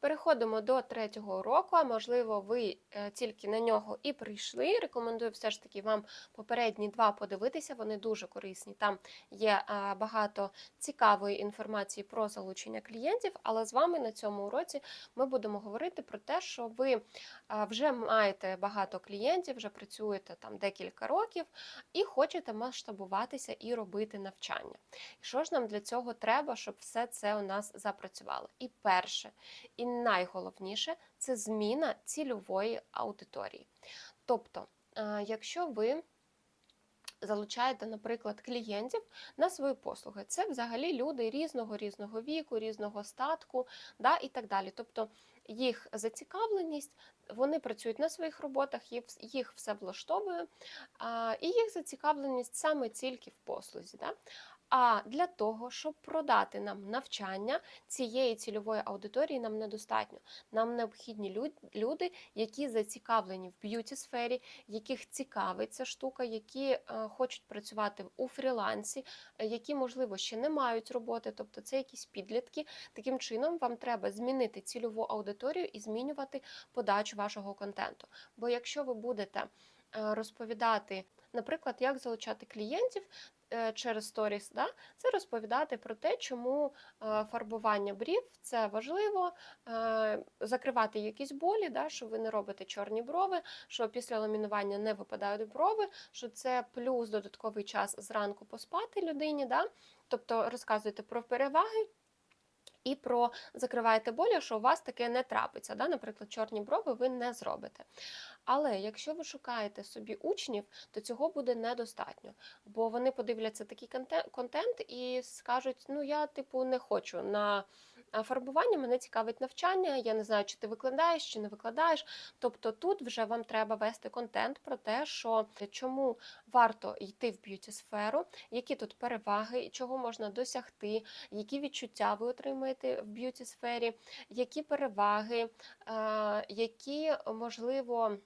Переходимо до третього уроку, а можливо, ви е, тільки на нього і прийшли. Рекомендую все ж таки вам попередні два подивитися, вони дуже корисні. Там є багато цікавої інформації про залучення клієнтів, але з вами на цьому уроці ми будемо говорити про те, що ви вже маєте багато клієнтів, вже працюєте там декілька років і хочете масштабуватися і робити навчання. І що ж нам для цього треба, щоб все це у нас запрацювало? І перше, і найголовніше це зміна цільової аудиторії. Тобто, е, якщо ви залучаєте, наприклад, клієнтів на свої послуги, це взагалі люди різного різного віку, різного статку, да, і так далі. Тобто їх зацікавленість, вони працюють на своїх роботах, їх, все влаштовує, і їх зацікавленість саме тільки в послузі. Да? А для того, щоб продати нам навчання цієї цільової аудиторії, нам недостатньо. Нам необхідні люди, які зацікавлені в б'юті сфері, яких цікавить ця штука, які е, хочуть працювати у фрілансі, е, які, можливо, ще не мають роботи, тобто це якісь підлітки. Таким чином, вам треба змінити цільову аудиторію і змінювати подачу вашого контенту. Бо якщо ви будете е, розповідати, наприклад, як залучати клієнтів через сторіс, да, це розповідати про те, чому е, фарбування брів це важливо, е, закривати якісь болі, да, що ви не робите чорні брови, що після ламінування не випадають брови, що це плюс додатковий час зранку поспати людині. Да? Тобто розказуєте про переваги. І про закриваєте болі, що у вас таке не трапиться. Да? Наприклад, чорні брови ви не зробите. Але якщо ви шукаєте собі учнів, то цього буде недостатньо, бо вони подивляться такий конте- контент і скажуть: ну я типу не хочу на фарбування, мене цікавить навчання, я не знаю, чи ти викладаєш, чи не викладаєш. Тобто тут вже вам треба вести контент про те, що чому варто йти в б'юті сферу, які тут переваги, чого можна досягти, які відчуття ви отримаєте в б'юті сфері, які переваги, е, які можливо.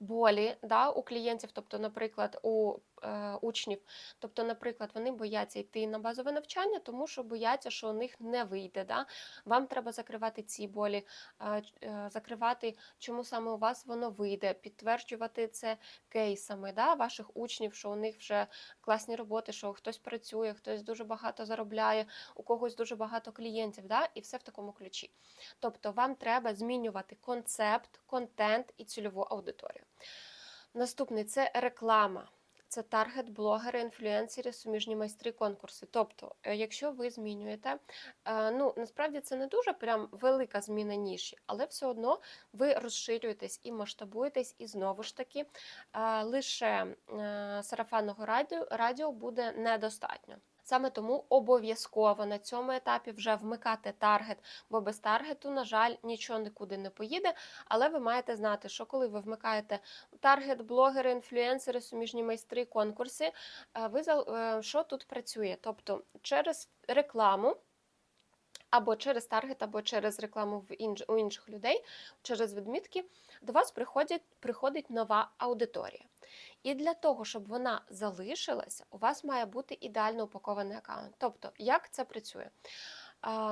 Болі да, у клієнтів, тобто, наприклад, у е, учнів, тобто, наприклад, вони бояться йти на базове навчання, тому що бояться, що у них не вийде. Да? Вам треба закривати ці болі, е, е, закривати, чому саме у вас воно вийде, підтверджувати це кейсами да, ваших учнів, що у них вже класні роботи, що хтось працює, хтось дуже багато заробляє, у когось дуже багато клієнтів, да, і все в такому ключі. Тобто вам треба змінювати концепт, контент і цільову аудиторію. Наступний це реклама. Це таргет, блогери, інфлюенсери, суміжні майстри, конкурси. Тобто, е, якщо ви змінюєте, е, ну насправді це не дуже прям велика зміна ніші, але все одно ви розширюєтесь і масштабуєтесь, і знову ж таки е, лише сарафанного радіо, радіо буде недостатньо. Саме тому обов'язково на цьому етапі вже вмикати таргет, бо без таргету, на жаль, нічого нікуди не поїде. Але ви маєте знати, що коли ви вмикаєте таргет, блогери, інфлюенсери, суміжні майстри, конкурси, е, ви е, що тут працює? Тобто через рекламу. Або через таргет, або через рекламу в інж, у інших людей, через відмітки, до вас приходять, приходить нова аудиторія. І для того, щоб вона залишилася, у вас має бути ідеально упакований аккаунт. Тобто, як це працює?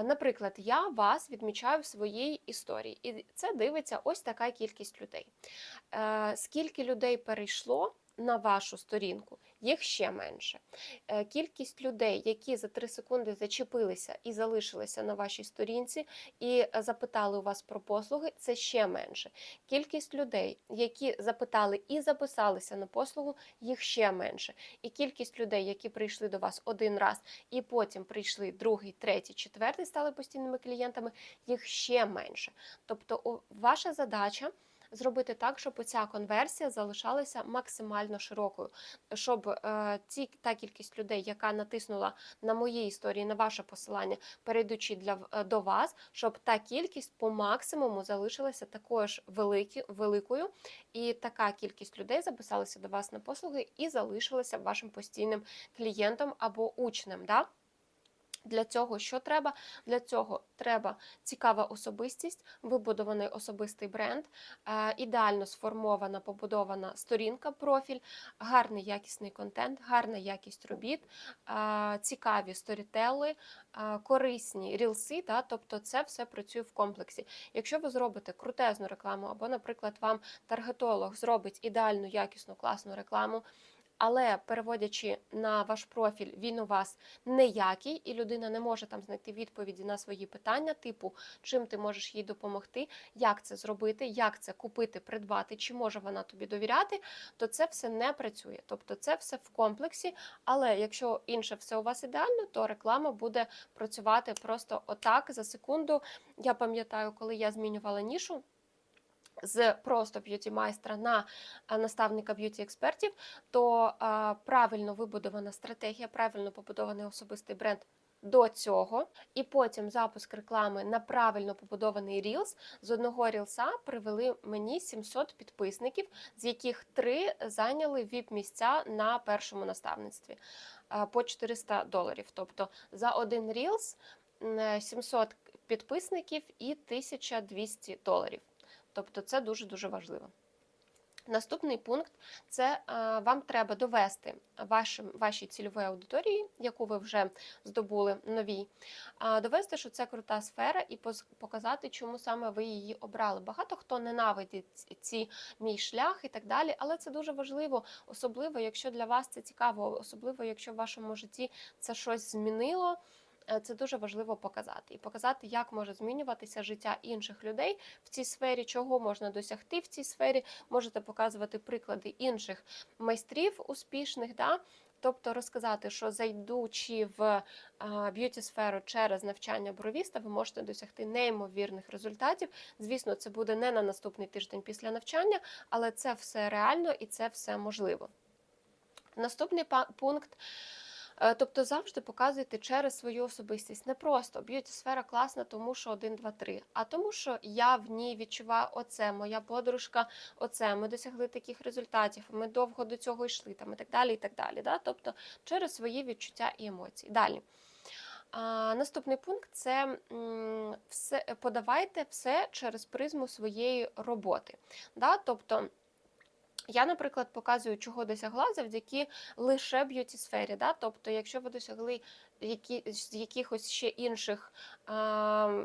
Наприклад, я вас відмічаю в своїй історії, і це дивиться ось така кількість людей. Е, Скільки людей перейшло на вашу сторінку, їх ще менше. Е, Кількість людей, які за 3 секунди зачепилися і залишилися на вашій сторінці, і е, запитали у вас про послуги, це ще менше. Кількість людей, які запитали і записалися на послугу, їх ще менше. І кількість людей, які прийшли до вас один раз і потім прийшли другий, третій, четвертий, стали постійними клієнтами, їх ще менше. Тобто, ваша задача. Зробити так, щоб ця конверсія залишалася максимально широкою, щоб е, ті, та кількість людей, яка натиснула на мої історії, на ваше посилання, перейдучи для, е, до вас, щоб та кількість по максимуму залишилася такою ж великі, великою, і така кількість людей записалася до вас на послуги і залишилася вашим постійним клієнтом або учнем. Да? Для цього що треба? Для цього треба цікава особистість, вибудований особистий бренд, е, ідеально сформована, побудована сторінка, профіль, гарний якісний контент, гарна якість робіт, е, цікаві сторітели, е, корисні рілси. Да? Тобто це все працює в комплексі. Якщо ви зробите крутезну рекламу, або, наприклад, вам таргетолог зробить ідеальну, якісну, класну рекламу. Але переводячи на ваш профіль, він у вас неякий, і людина не може там знайти відповіді на свої питання, типу, чим ти можеш їй допомогти, як це зробити, як це купити, придбати, чи може вона тобі довіряти, то це все не працює. Тобто це все в комплексі. Але якщо інше все у вас ідеально, то реклама буде працювати просто отак за секунду. Я пам'ятаю, коли я змінювала нішу з просто б'юті майстра на наставника б'юті експертів, то правильно вибудована стратегія, правильно побудований особистий бренд. До цього, і потім запуск реклами на правильно побудований Reels. З одного рілса привели мені 700 підписників, з яких три зайняли vip місця на першому наставництві по 400 доларів. Тобто за один Reels 700 підписників і 1200 доларів. Тобто це дуже-дуже важливо. Наступний пункт це е, вам треба довести вашим, вашій цільовій аудиторії, яку ви вже здобули новій, е, довести, що це крута сфера, і показати, чому саме ви її обрали. Багато хто ненавидить ці мій шлях і так далі, але це дуже важливо, особливо, якщо для вас це цікаво, особливо, якщо в вашому житті це щось змінило. Е, Це дуже важливо показати і показати, як може змінюватися життя інших людей в цій сфері, чого можна досягти в цій сфері. Можете показувати приклади інших майстрів успішних. Да? Тобто розказати, що зайдучи в б'юті сферу через навчання бровіста, ви можете досягти неймовірних результатів. Звісно, це буде не на наступний тиждень після навчання, але це все реально і це все можливо. Наступний пункт. Е, Тобто завжди показуйте через свою особистість. Не просто б'юті сфера класна, тому що 1, 2, 3, а тому, що я в ній відчуваю оце, моя подружка, оце, ми досягли таких результатів, ми довго до цього йшли, там і так далі. і так далі. Да? Тобто через свої відчуття і емоції. Далі. А, наступний пункт це все, подавайте все через призму своєї роботи. Да? Тобто, я, наприклад, показую, чого досягла завдяки лише б'юті сфері. Да? Тобто, якщо ви досягли які, з якихось ще інших, а,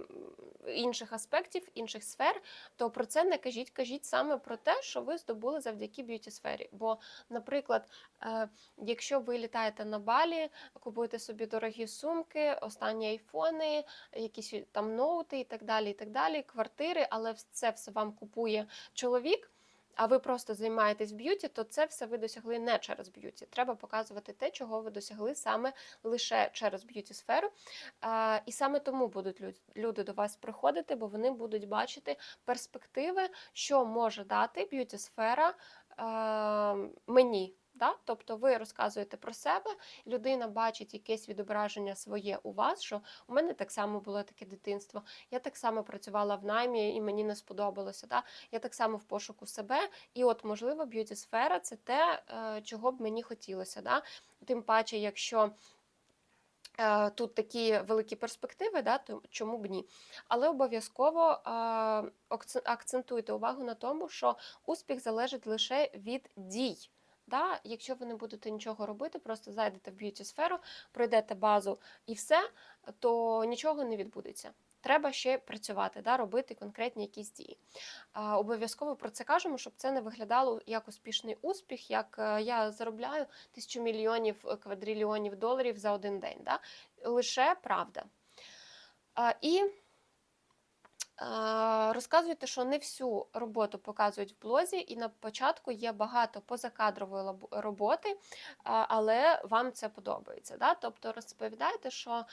інших аспектів, інших сфер, то про це не кажіть. Кажіть саме про те, що ви здобули завдяки б'юті сфері. Бо, наприклад, е, якщо ви літаєте на балі, купуєте собі дорогі сумки, останні айфони, якісь там ноути і так далі, і так далі, квартири, але це все вам купує чоловік а ви просто займаєтесь б'юті, то це все ви досягли не через б'юті. Треба показувати те, чого ви досягли саме лише через б'юті сферу. І саме тому будуть люд- люди до вас приходити, бо вони будуть бачити перспективи, що може дати б'юті сфера мені. Да? Тобто ви розказуєте про себе, людина бачить якесь відображення своє у вас, що у мене так само було таке дитинство. Я так само працювала в наймі і мені не сподобалося. Да? Я так само в пошуку себе. І от, можливо, б'юті сфера це те, е, чого б мені хотілося. Да? Тим паче, якщо. е, Тут такі великі перспективи, да, то чому б ні? Але обов'язково е, акцентуйте увагу на тому, що успіх залежить лише від дій. Да? Якщо ви не будете нічого робити, просто зайдете в б'юті сферу, пройдете базу і все, то нічого не відбудеться. Треба ще працювати, да, робити конкретні якісь дії. Обов'язково про це кажемо, щоб це не виглядало як успішний успіх, як е, я заробляю тисячу мільйонів е, квадрильйонів доларів за один день. Да? Лише правда. І Е, Розказуйте, що не всю роботу показують в блозі, і на початку є багато позакадрової роботи, але вам це подобається. Да? Тобто розповідайте, що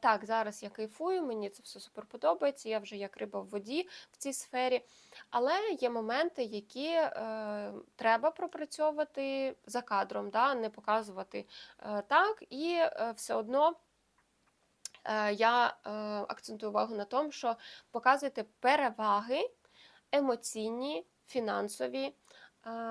так, зараз я кайфую, мені це все супер подобається, я вже як риба в воді в цій сфері. Але є моменти, які е, треба пропрацьовувати за кадром, да? не показувати е, так, і е, все одно я е, акцентую увагу на тому, що показуйте переваги емоційні, фінансові, е,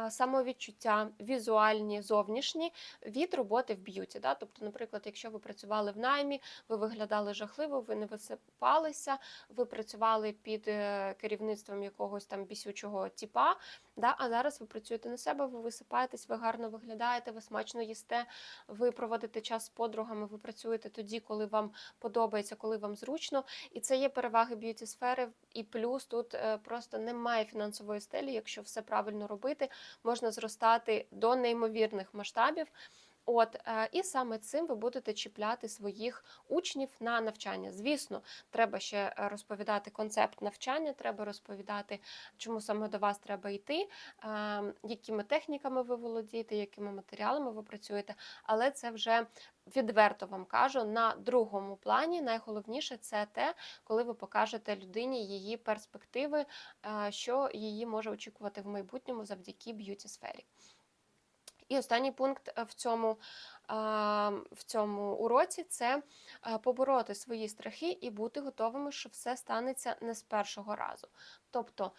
самовідчуття, візуальні, зовнішні від роботи в б'юті. Да? Тобто, наприклад, якщо ви працювали в наймі, ви виглядали жахливо, ви не висипалися, ви працювали під е, керівництвом якогось там бісючого тіпа, да? а зараз ви працюєте на себе, ви висипаєтесь, ви гарно виглядаєте, ви смачно їсте, ви проводите час з подругами, ви працюєте тоді, коли вам подобається, коли вам зручно. І це є переваги б'юті сфери. І плюс тут е, просто немає фінансової стелі, якщо все правильно робити, можна зростати до неймовірних масштабів. От е, і саме цим ви будете чіпляти своїх учнів на навчання. Звісно, треба ще е, розповідати концепт навчання, треба розповідати, чому саме до вас треба йти, е, якими техніками ви володієте, якими матеріалами ви працюєте. Але це вже відверто вам кажу на другому плані. Найголовніше це те, коли ви покажете людині її перспективи, е, що її може очікувати в майбутньому завдяки б'юті сфері. І останній пункт е, в цьому, в цьому уроці це побороти свої страхи і бути готовими, що все станеться не з першого разу. Тобто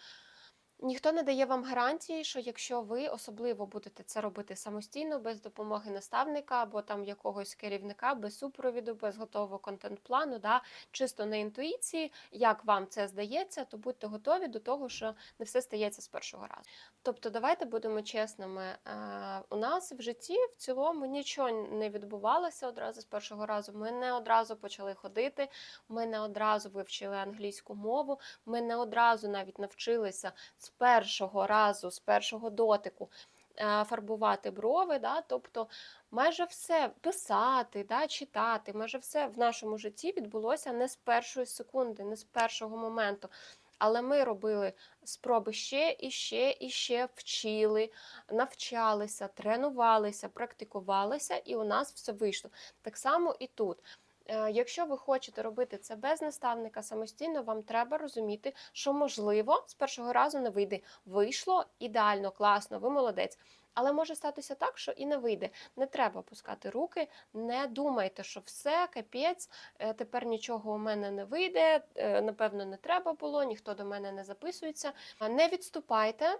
ніхто не дає вам гарантії, що якщо ви особливо будете це робити самостійно, без допомоги наставника або там якогось керівника, без супровіду, без готового контент-плану, да, чисто на інтуїції, як вам це здається, то будьте готові до того, що не все стається з першого разу. Тобто, давайте будемо чесними. е, У нас в житті в цілому нічого не відбувалося одразу з першого разу. Ми не одразу почали ходити, ми не одразу вивчили англійську мову, ми не одразу навіть навчилися з першого разу, з першого дотику. е, Фарбувати брови, да? тобто майже все писати, да? читати, майже все в нашому житті відбулося не з першої секунди, не з першого моменту. Але ми робили спроби ще і ще і ще вчили, навчалися, тренувалися, практикувалися, і у нас все вийшло. Так само і тут. Е, Якщо ви хочете робити це без наставника самостійно, вам треба розуміти, що можливо з першого разу не вийде. Вийшло ідеально, класно, ви молодець. Але може статися так, що і не вийде. Не треба опускати руки, не думайте, що все, капець, е, тепер нічого у мене не вийде, е, напевно, не треба було, ніхто до мене не записується. Не відступайте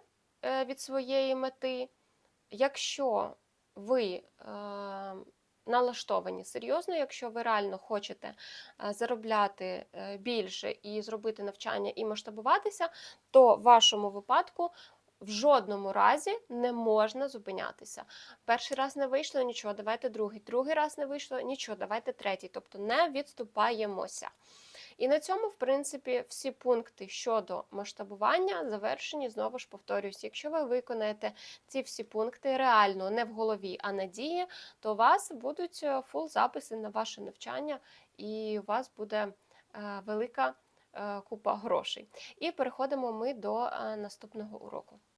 від своєї мети. Якщо ви налаштовані серйозно, якщо ви реально хочете е, заробляти е, більше і зробити навчання і масштабуватися, то в вашому випадку. В жодному разі не можна зупинятися. Перший раз не вийшло, нічого, давайте другий. Другий раз не вийшло, нічого, давайте третій. Тобто не відступаємося. І на цьому, в принципі, всі пункти щодо масштабування завершені. Знову ж повторюсь, якщо ви виконаєте ці всі пункти реально не в голові, а на дії, то у вас будуть фул записи на ваше навчання, і у вас буде е, велика е, купа грошей. І переходимо ми до е, наступного уроку.